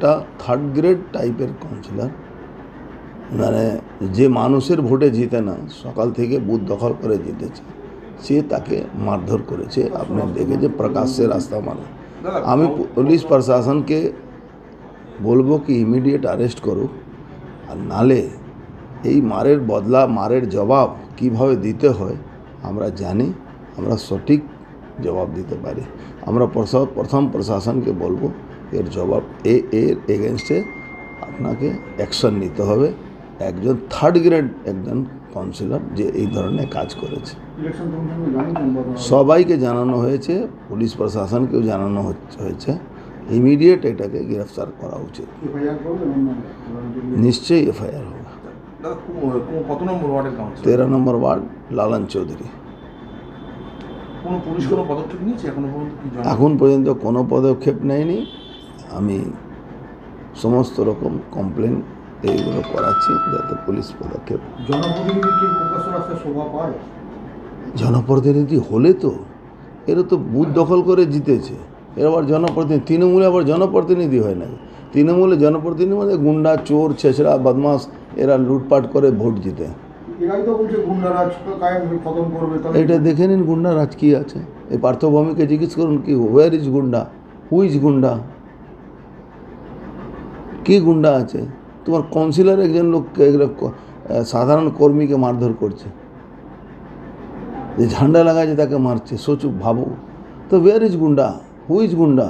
একটা third grade টাইপের councillor মানে যে মানুষের ভোটে জিতে না, সকাল থেকে বুথ দখল করে জিতেছে, সে তাকে মারধর করেছে। আপনি দেখেছে প্রকাশ্যে রাস্তা মানে আমি পুলিশ প্রশাসনকে বলব কি ইমিডিয়েট অ্যারেস্ট করুক। আর নালে এই মারের বদলা, মারের জবাব কীভাবে দিতে হয়, আমরা জানি, আমরা সঠিক জবাব দিতে পারি। আমরা প্রথম প্রশাসনকে বলব এর জবাব এ এর এগেনস্টে আপনাকে অ্যাকশন নিতে হবে। একজন থার্ড গ্রেড একজন কাউন্সিলর যে এই ধরনের কাজ করেছে। সবাইকে জানানো হয়েছে পুলিশ প্রশাসনকেও জানানো হয়েছে। ইমিডিয়েট এটাকে গ্রেফতার করা উচিত। নিশ্চয়ই এফআইআর হবে। তেরো নম্বর ওয়ার্ড লালন চৌধুরী। এখন পর্যন্ত কোনো পদক্ষেপ নেয়নি। আমি সমস্ত রকম কমপ্লেন এইগুলো করাচ্ছি যাতে পুলিশ পদক্ষেপ জনপ্রতিনিধি হলে তো এরা তো বুথ দখল করে জিতেছে। এর আবার জনপ্রতিনিধি তৃণমূলে আবার জনপ্রতিনিধি হয় না তৃণমূলে জনপ্রতিনিধি মানে গুন্ডা চোর ছেঁচড়া বদমাস এরা লুটপাট করে ভোট জিতে। এটা দেখে নিন গুন্ডা রাজ কী আছে। এই পার্থভূমিকে জিজ্ঞেস করুন কি হোয়ার ইজ গুন্ডা? হু ইজ গুন্ডা? কি গুন্ডা আছে? তোমার কাউন্সিলর একজন লোককে সাধারণ কর্মীকে মারধর করছে। যে ঝান্ডা লাগাচ্ছে তাকে মারছে, সচুপ ভাবো তো ওয়ার ইজ গুন্ডা? হু ইজ গুন্ডা?